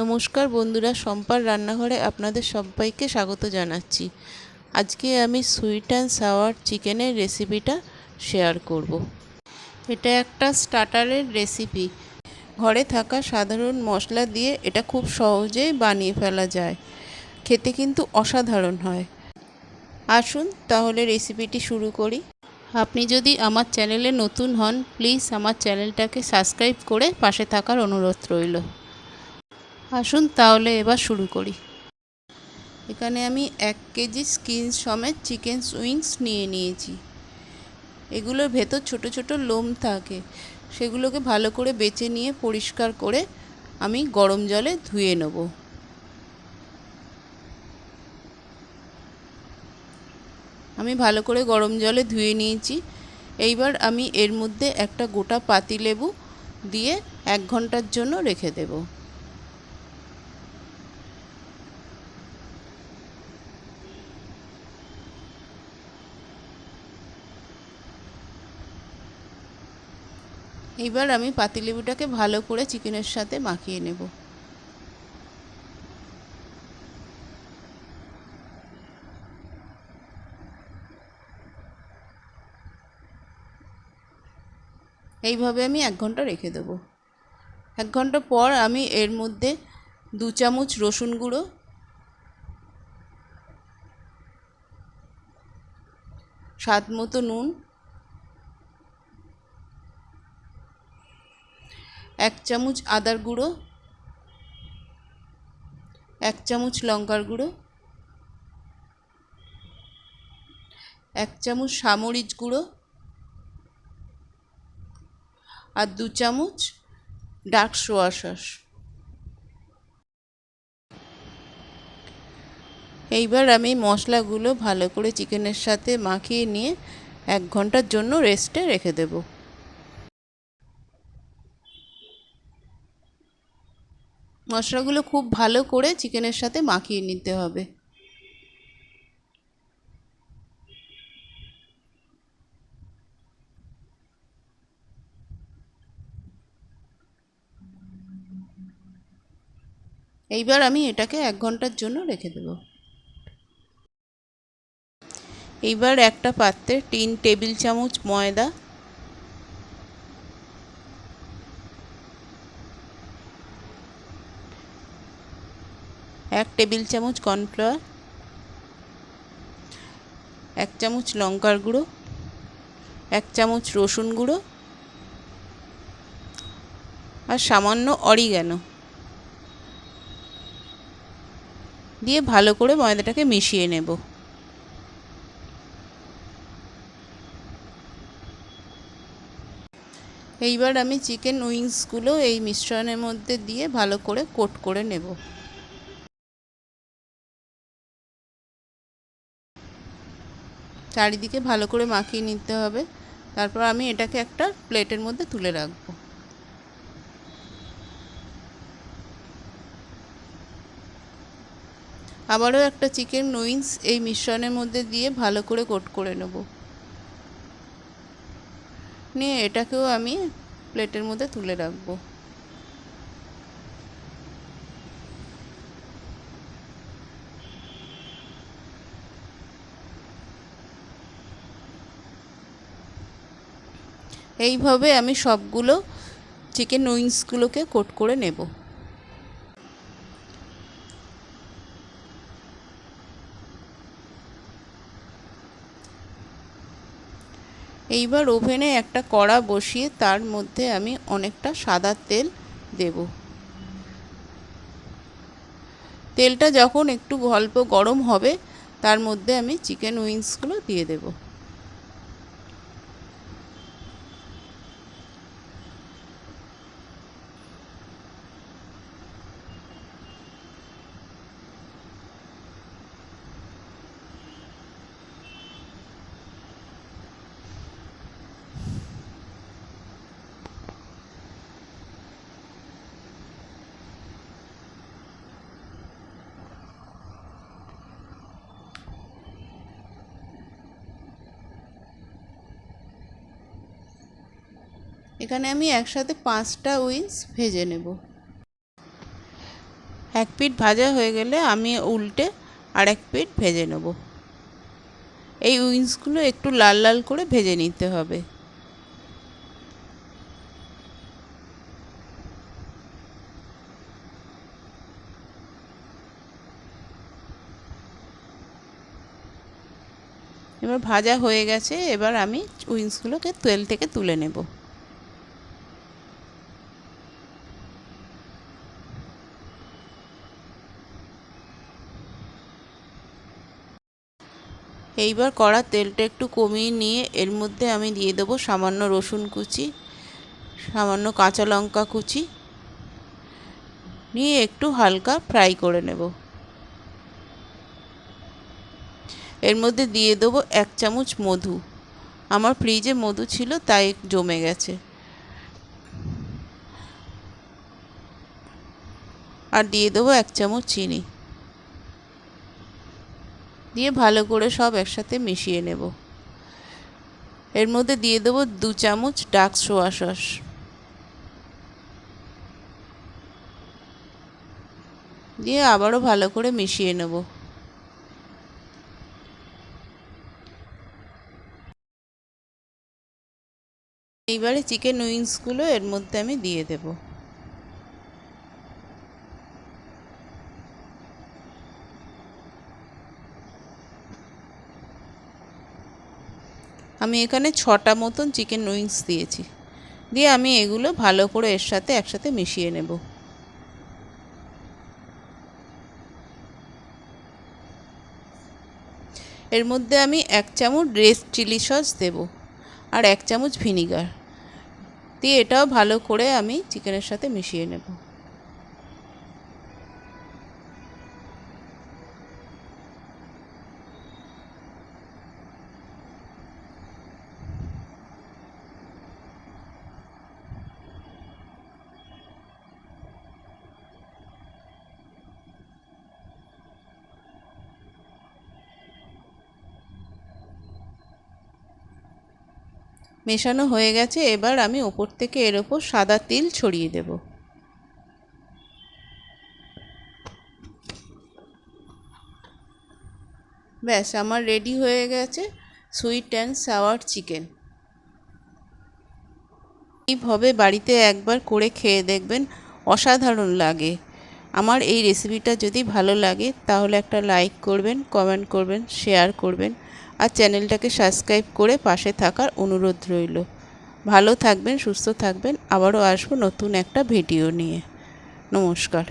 নমস্কার বন্ধুরা সম্পার রান্নাঘরে আপনাদের সবাইকে স্বাগত জানাচ্ছি। আজকে আমি সুইট অ্যান্ড সাওয়ার চিকেনের রেসিপিটা শেয়ার করব। এটা একটা স্টার্টারের রেসিপি ঘরে থাকা সাধারণ মশলা দিয়ে এটা খুব সহজেই বানিয়ে ফেলা যায়। খেতে কিন্তু অসাধারণ হয়। আসুন তাহলে রেসিপিটি শুরু করি। আপনি যদি আমার চ্যানেলে নতুন হন প্লিজ আমার চ্যানেলটাকে সাবস্ক্রাইব করে পাশে থাকার অনুরোধ রইল। আসুন তাহলে এবার শুরু করি। এখানে আমি এক কেজি স্কিন সমেত চিকেন উইংস নিয়ে নিয়েছি। এগুলোর ভেতর ছোট ছোট লোম থাকে। সেগুলোকে ভালো করে বেছে নিয়ে পরিষ্কার করে আমি গরম জলে ধুয়ে নেব। আমি ভালো করে গরম জলে ধুয়ে নিয়েছি। এইবার আমি এর মধ্যে একটা গোটা পাতিলেবু দিয়ে এক ঘণ্টার জন্য রেখে দেবো। এইবার আমি পাতিলেবুটাকে ভালো করে চিকেনের সাথে মাখিয়ে নেব। এইভাবে আমি এক ঘণ্টা রেখে দেব। এক ঘণ্টা পর আমি এর মধ্যে দু চামচ রসুন গুঁড়ো, স্বাদ মতো নুন এক চামচ আদার গুঁড়ো, এক চামচ লঙ্কার গুঁড়ো, এক চামচ সামরিচ গুঁড়ো আর দু চামচ ডার্ক সোয়া সস। এইবার আমি মশলাগুলো ভালো করে চিকেনের সাথে মাখিয়ে নিয়ে এক ঘণ্টার জন্য রেস্টে রেখে দেবো। মশলাগুলো খুব ভালো করে চিকেনের সাথে মাখিয়ে নিতে হবে। এইবার আমি এটাকে এক ঘণ্টার জন্য রেখে দেব। এইবার একটা পাত্রে তিন টেবিল চামচ ময়দা এক টেবিল চামচ কর্নফ্লাওয়ার, এক চামচ লঙ্কার গুঁড়ো, এক চামচ রসুন গুঁড়ো আর সামান্য অরিগ্যানো দিয়ে ভালো করে ময়দাটাকে মিশিয়ে নেব। এইবার আমি চিকেন উইংসগুলো এই মিশ্রণের মধ্যে দিয়ে ভালো করে কোট করে নেব। চারিদিকে ভালো করে মাখিয়ে নিতে হবে। তারপর আমি এটাকে একটা প্লেটের মধ্যে তুলে রাখব। আবারও একটা চিকেন উইংস এই মিশ্রণের মধ্যে দিয়ে ভালো করে কোট করে নেব। নিয়ে এটাকেও আমি প্লেটের মধ্যে তুলে রাখব। এইভাবে আমি সবগুলো চিকেন উইংসগুলোকে কোট করে নেব। এইবার ওভেনে একটা কড়া বসিয়ে তার মধ্যে আমি অনেকটা সাদা তেল দেব। তেলটা যখন একটু অল্প গরম হবে, তার মধ্যে আমি চিকেন উইংসগুলো দিয়ে দেবো। এখানে আমি একসাথে পাঁচটা উইংস ভেজে নেব। এক পিঠ ভাজা হয়ে গেলে আমি উল্টে আর এক পিঠ ভেজে নেব। এই উইংসগুলো একটু লাল লাল করে ভেজে নিতে হবে। এবার ভাজা হয়ে গেছে, এবার আমি উইংসগুলোকে তেল থেকে তুলে নেব। এইবার কড়া তেলটা একটু কমিয়ে নিয়ে এর মধ্যে আমি দিয়ে দেবো সামান্য রসুন কুচি, সামান্য কাঁচা লঙ্কা কুচি। নিয়ে একটু হালকা ফ্রাই করে নেব। এর মধ্যে দিয়ে দেবো এক চামচ মধু। আমার ফ্রিজে মধু ছিল, তাই জমে গেছে। আর দিয়ে দেবো এক চামচ চিনি। দিয়ে ভালো করে সব একসাথে মিশিয়ে নেব। এর মধ্যে দিয়ে দেবো দু চামচ ডার্ক সোয়া সস। দিয়ে আবারও ভালো করে মিশিয়ে নেব। এইবারে চিকেন উইংসগুলো এর মধ্যে আমি দিয়ে দেবো। আমি এখানে ছটা মতন চিকেন উইংস দিয়েছি। দিয়ে আমি এগুলো ভালো করে এর সাথে একসাথে মিশিয়ে নেব। এর মধ্যে আমি এক চামচ রেড চিলি সস দেব আর এক চামচ ভিনিগার দিয়ে এটাও ভালো করে আমি চিকেনের সাথে মিশিয়ে নেব। মেশানো হয়ে গেছে, এবার আমি ওপর থেকে এর ওপর সাদা তিল ছড়িয়ে দেব। ব্যাস, আমার রেডি হয়ে গেছে সুইট অ্যান্ড সাওয়ার চিকেন। এইভাবে বাড়িতে একবার করে খেয়ে দেখবেন অসাধারণ লাগে। আমার এই রেসিপিটা যদি ভালো লাগে, তাহলে একটা লাইক করবেন, কমেন্ট করবেন, শেয়ার করবেন। আর চ্যানেলটাকে সাবস্ক্রাইব করে পাশে থাকার অনুরোধ রইল। ভালো থাকবেন, সুস্থ থাকবেন, আবারও আসব নতুন একটা ভিডিও নিয়ে। নমস্কার।